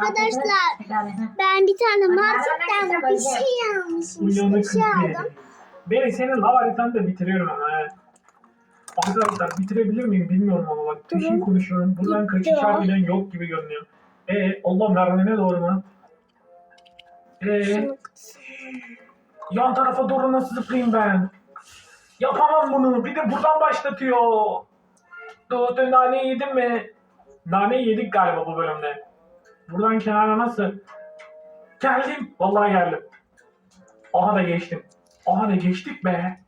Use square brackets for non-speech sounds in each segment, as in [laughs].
Arkadaşlar ben bir tane marketten bir şey almışım. Bir şey aldım. Beni senin lav haritanı da bitiriyorum ama. Arkadaşlar bitirebilir miyim bilmiyorum ama bak peşin Tamam. konuşuyorum. Buradan kaçış harbiden yok gibi görünüyor. E Allah merdivenine doğru mu? E Şunu- yan tarafa doğru nasıl zıplayayım ben? Yapamam bunu. Bir de buradan başlatıyor. Doğru nane yedin mi? Nane yedik galiba bu bölümde. Buradan kenara nasıl? Geldim. Vallahi geldim. Aha da geçtim. Aha da geçtik be.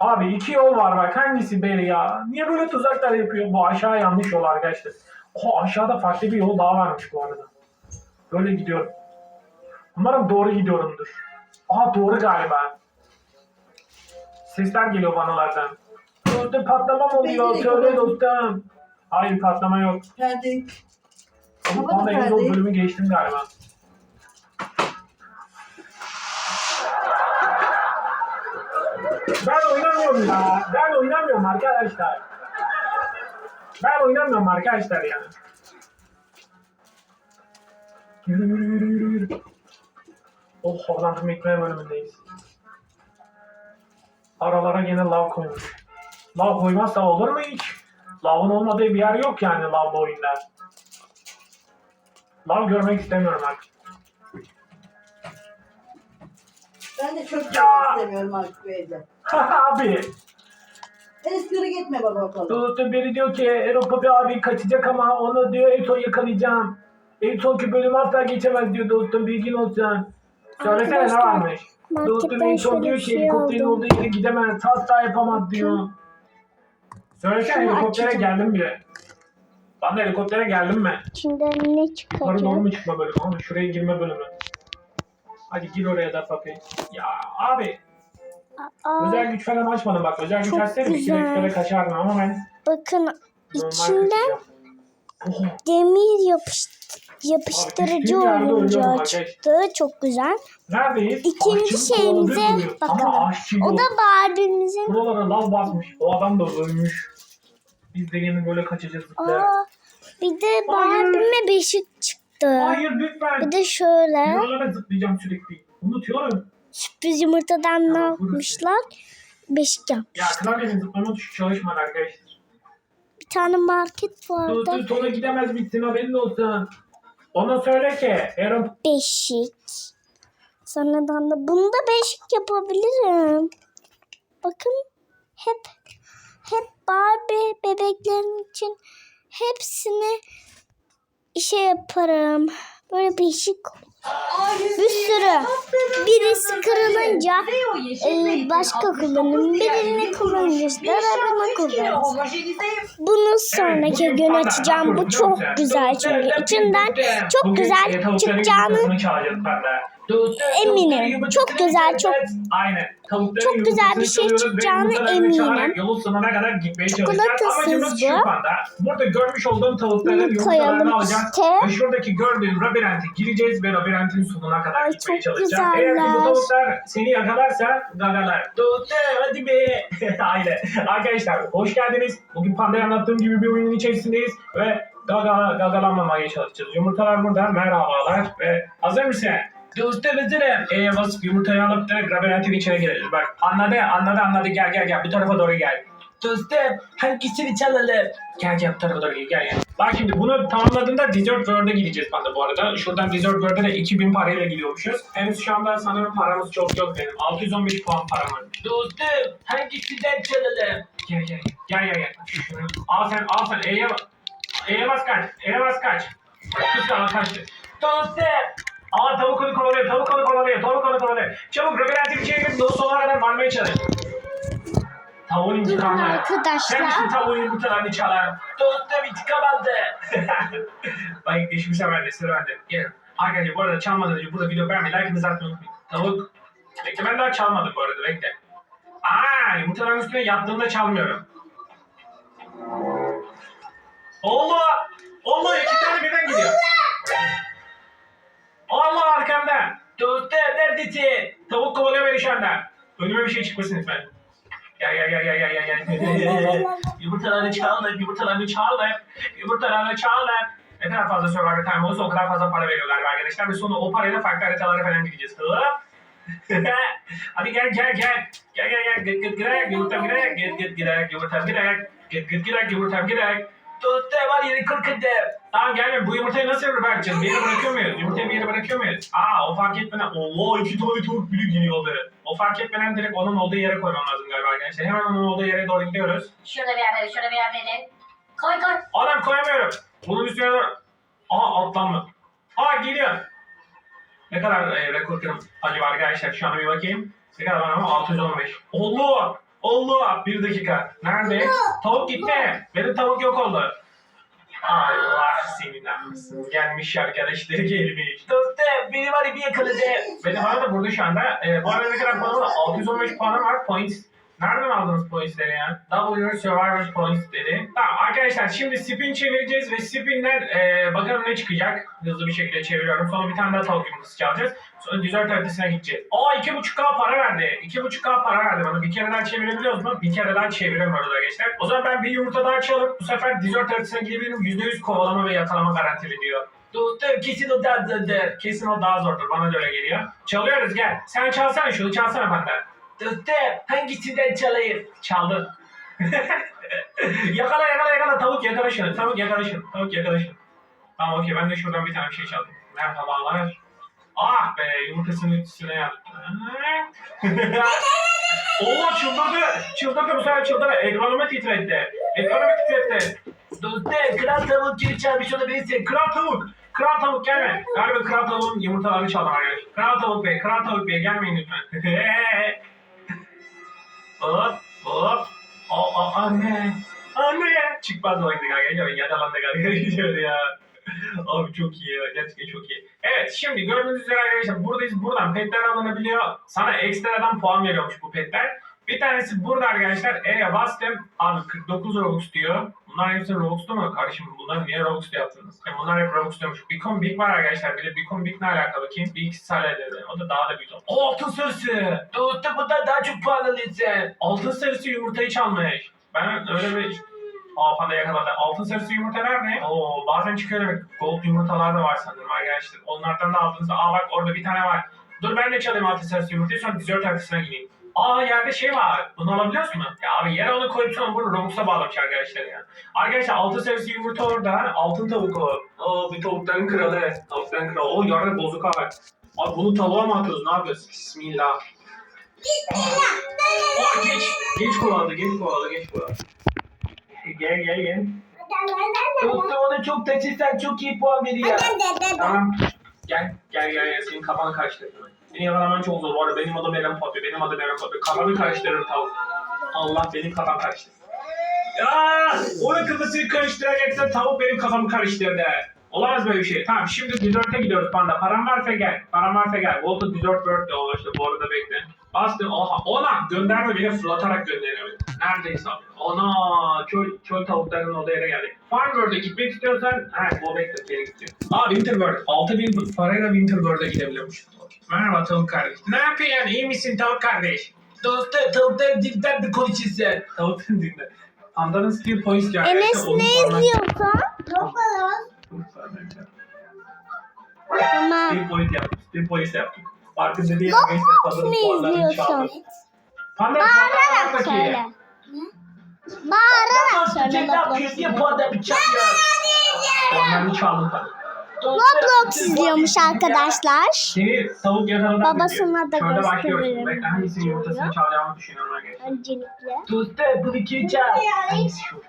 Abi iki yol var bak hangisi beri ya? Niye böyle tuzaklar yapıyor? Bu aşağı yanlış yol arkadaşlar. Oha aşağıda farklı bir yol daha varmış bu arada. Böyle gidiyorum. Umarım doğru gidiyorumdur. Aha doğru galiba. Sesler geliyor banalardan. Dostum patlama mı oluyor? Söyle dostum. Hayır patlama yok. Perde. Ama de perdeyi. o bölümü geçtim galiba. Ben oynamıyorum ya. Ben oynamıyorum arkadaşlar. Ben oynamıyorum arkadaşlar ya. Yürü yürü yürü yürü yürü. Oh havalandırma ekmeği bölümündeyiz. Aralara gene lav koymuş. Lav koymazsa olur mu hiç? Lavın olmadığı bir yer yok yani lavlı oyunda. Lav görmek istemiyorum artık. Ben de çok Ya! görmek istemiyorum artık bu evde. [laughs] Abi. Espri gitme baba bakalım. Dostum biri diyor ki Europa bir abi kaçacak ama onu diyor Eto yakalayacağım. Eto ki bölüm asla geçemez diyor dostum bilgin olsun. Söylesene ne Arkadaşlar, varmış. Dostum Marketten Eto şöyle diyor bir ki şey helikopterin aldım. olduğu yere gidemez. Asla yapamaz diyor. Söylesene Şunu helikoptere açacağım. geldim bile. Ben de helikoptere geldim mi? İçinden ne Yukarı doğru çıkacak? mu çıkma bölümü? Ama şuraya girme bölümü. Hadi gir oraya da papi. Ya abi Aa, özel güç falan açmadım bak. Özel güç açsaydım iki güzel. dakikada kaçardım ama ben bakın içinden kaçacağım. Demir yapış, yapıştırıcı oyuncağı çıktı. Çok güzel. Neredeyiz? İkinci şeyimize bakalım. O da Barbie'mizin. Buralara lav basmış. O adam da ölmüş. Biz de yine böyle kaçacağız. zıplayarak. Aa, bir de Barbie'me beşik çıktı. Hayır lütfen. Bir de şöyle Buralara zıplayacağım sürekli. Unutuyorum. sürpriz yumurtadan ne Ya, yapmışlar? Beşik yap. Ya klavyenin zıplama tuşu çalışmadı arkadaşlar. Bir tane market vardı. Dur sonra gidemez bitsin haberin olsun. Ona söyle ki Aaron Beşik. Sonradan da bunu da beşik yapabilirim. Bakın hep hep Barbie bebeklerin için hepsini şey yaparım. Böyle beşik bir sürü. Birisi kırılınca e, başka kullanırım. Birini kullanınca da arama kullanırım. Bunu sonraki gün açacağım. Bu çok güzel çünkü içinden çok güzel tavukların çıkacağını eminim. Çok güzel, çok-. Aynen. Çok güzel bir şey çıkacağını eminim. Yolun sonuna kadar gitmeye. Çikolatasız bu. Burada görmüş olduğum tavukların yumurtalarını alacağız. işte. Ve şuradaki gördüğün labirente gireceğiz ve labirentin sonuna kadar Ay, gitmeye çalışacağız. Eğer ki bu güzeller. tavuklar seni yakalarsa gagalar. Tuttu hadi be. [laughs] Aynen. Arkadaşlar hoş geldiniz. Bugün pandaya anlattığım gibi bir oyunun içerisindeyiz ve gaga, gagalanmamaya çalışacağız. Yumurtalar burada. Merhabalar ve hazır mısın? Dostum hazırım. E'ye basıp yumurtayı alıp direkt labirentin içine gireriz. Bak anladı anladı anladı gel gel gel bu tarafa doğru gel. Dostum hangisini çalalım? Gel gel bu tarafa doğru gel gel. Bak şimdi bunu tamamladığında Desert World'a gideceğiz panda bu arada. Şuradan Desert World'a da 2000 parayla gidiyormuşuz. Henüz şu anda sanırım paramız çok yok benim. 615 puan param var. Dostum hangisinden çalalım? Gel gel gel gel gel. Al sen al sen E'ye bas. E'ye bas kaç. E'ye bas kaç. Kız kaçtı. Dostum. Aa tavuk onu kovalıyor, tavuk onu kovalıyor, tavuk onu kovalıyor. Çabuk labirentin içine girip yolu sonuna kadar varmaya çalış. Tavuğun Durun intikamı. arkadaşlar. Hepsi tavuğun yumurtalarını çalar. Dostum intikam aldı. [laughs] Bak geçmiş sefer de sıra bende. Gelin. Arkadaşlar bu arada çalmadan önce burada video beğenmeyi, like'ınızı atmayı unutmayın. Tavuk. Bekle ben daha çalmadım bu arada bekle. Aa yumurtaların üstüne yattığımda çalmıyorum. Bir şey çıkmasın lütfen. Gel gel gel gel gel gel gel. yumurtalarını çaldım, yumurtalarını çaldım, yumurtalarını çaldım. Ne kadar fazla Survivor Time olursa o kadar fazla para veriyorlar arkadaşlar. Ve sonra o parayla farklı haritalara falan gideceğiz. [laughs] Hadi gel gel gel. Gel gel gel. Git git girek. Yumurtam girek. Git git girek. Yumurtam girek. Git git girek. Yumurtam girek. Dostum var yeri kırk etti. Tamam gelme. Bu yumurtayı nasıl yere bırakacağız? Bir yere bırakıyor muyuz? Yumurtayı bir yere bırakıyor muyuz? Aa o fark etmeden. Allah iki tane tavuk bile geliyordu. O fark etmeden direkt onun olduğu yere koymam lazım galiba arkadaşlar. Hemen onun olduğu yere doğru gidiyoruz. Şurada bir yerdeydi, şurada bir yerdeydi. Koy koy. Adam koyamıyorum. Bunun üstüne doğru. Aha altlanma. Aa geliyor. Ne kadar e, rekor kırım acaba arkadaşlar? Şu an bir bakayım. Ne kadar var ama 615. Allah! Allah! Bir dakika. Nerede? Tavuk gitti. Benim tavuk yok oldu. Allah senin anlasın. Gelmiş arkadaşları gelmiş. Dostum beni var ya bir yakaladı. Benim arada burada şu anda. E, bu arada kadar puanım var? 615 puanım var. Points. Nereden aldınız pointsleri ya? W Survivor Points dedi. Tamam arkadaşlar şimdi spin çevireceğiz ve spinden e, bakalım ne çıkacak. Hızlı bir şekilde çeviriyorum. Sonra bir tane daha yumurtası çalacağız. Sonra dessert haritasına gideceğiz. Aa 2.5k para verdi. 2.5k para verdi bana. Bir kere daha çevirebiliyoruz mu? Bir kere daha çeviremiyoruz arkadaşlar. O zaman ben bir yumurta daha çalıp bu sefer dessert haritasına gidebilirim. %100 kovalama ve yakalama garantili diyor. Dostum kesin o daha zordur. Kesin o daha zordur. Bana da öyle geliyor. Çalıyoruz gel. Sen çalsana şunu çalsana benden. Dostum hangisinden çalayım? Çaldı. [laughs] yakala yakala yakala tavuk yakala şunu. Tavuk yakala şunu. Tavuk yakala şunu. Tamam okey ben de şuradan bir tane bir şey çaldım. Merhabalar. Ah be yumurtasının üstüne yaptı. Allah [laughs] çıldırdı. Çıldırdı bu sefer çıldırdı. Ekranımı titretti. Ekranımı titretti. Dostum kral tavuk gibi çalmış olabilirsin. Kral tavuk. Kral tavuk gelme. Galiba kral tavuğun yumurtalarını çaldım arkadaşlar. Kral tavuk bey, kral tavuk bey gelmeyin lütfen. [laughs] hop hop. Aa, aa, anne. Anne. Çıkmaz olaydık arkadaşlar. Yadalandık arkadaşlar ya. Abi çok iyi ya. Gerçekten çok iyi. Evet şimdi gördüğünüz üzere arkadaşlar buradayız. Buradan petler alınabiliyor. Sana ekstradan puan veriyormuş bu petler. Bir tanesi burada arkadaşlar. E'ye bastım. Abi 49 Robux diyor. Bunlar hepsi Robux'tu mu? Kardeşim bunlar niye Robux'tu yaptınız? Yani bunlar hep Robux'tuymuş. Beacon Big var arkadaşlar. Bir de Beacon Big ne alaka bakayım? Big Sale dedi. O da daha da büyük. Altın sarısı. Dostum bundan daha çok puanlısın. Altın sarısı yumurtayı çalmış. Ben öyle bir Aa panda yakaladı. Altın sarısı yumurta nerede? Oo bazen çıkıyor demek. Gold yumurtalar da var sanırım arkadaşlar. Onlardan da aldığınızda aa bak orada bir tane var. Dur ben de çalayım altın sarısı yumurtayı sonra dessert haritasına gideyim. Aa yerde şey var. Bunu alabiliyoruz mu? Ya abi yere onu koyup sonra bunu Robux'a bağlamış arkadaşlar ya. Arkadaşlar altın sarısı yumurta orada. Altın tavuk o. Oo bir tavukların kralı. Tavukların kralı. O yarın bozuk abi. Abi bunu tavuğa mı atıyoruz? Ne yapıyoruz? Bismillah. Aa geç. Geç kovaladı. Geç kovaladı. Geç kovaladı. Gel gel gel. Dostum ona çok taçırsan çok iyi puan veriyor. Tamam. Gel gel gel senin kafanı karıştırdım. Seni yakalaman çok zor. Arada benim adım Eren Papi. Benim adım Eren Papi. Kafanı karıştırır tavuk. Allah benim kafam karıştı. Ya, onun kafasını karıştıracaksa tavuk benim kafamı karıştırdı. Olamaz böyle bir şey. Tamam şimdi dessert'e gidiyoruz panda. Paran varsa gel. Paran varsa gel. Volta dessert bird de ulaştı. Bu arada bekle. Bastım. Oha. Ona gönderme beni fırlatarak gönderiyor. Neredeyse abi. Ona çöl, çöl tavuklarının olduğu yere geldik. Farm World'e gitmek istiyorsan ha bu bekle geri gidiyor. Aa Winterworld. 6000 parayla Winterworld'e gidebiliyormuş. Merhaba tavuk kardeş. Ne yapıyorsun? İyi misin tavuk kardeş? Dostum tavukların dilden bir konuşuyorsun. Tavukların dilden. Pandanın skill points geldi. Enes ne izliyorsun? Tamam. Skill point yaptım. Skill points yaptım. Roblox mu izliyorsun? Panda Bağırarak söyle. Bağırarak söyle Roblox. Roblox. puanda bir çalıyor. Puanlarını çaldım tabii. Roblox izliyormuş arkadaşlar. Babasına da gösteririm. Öncelikle. Tuttu bu iki çal. Hangisi şu?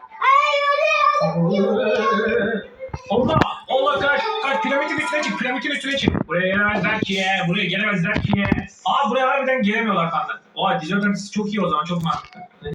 Allah! Allah kaç! Kaç! Piramidin üstüne çık! Piramidin üstüne çık! Buraya gelemezler ki! Buraya gelemezler ki! Aa buraya harbiden gelemiyorlar kanka. Oha dizoterapi çok iyi o zaman çok mantıklı.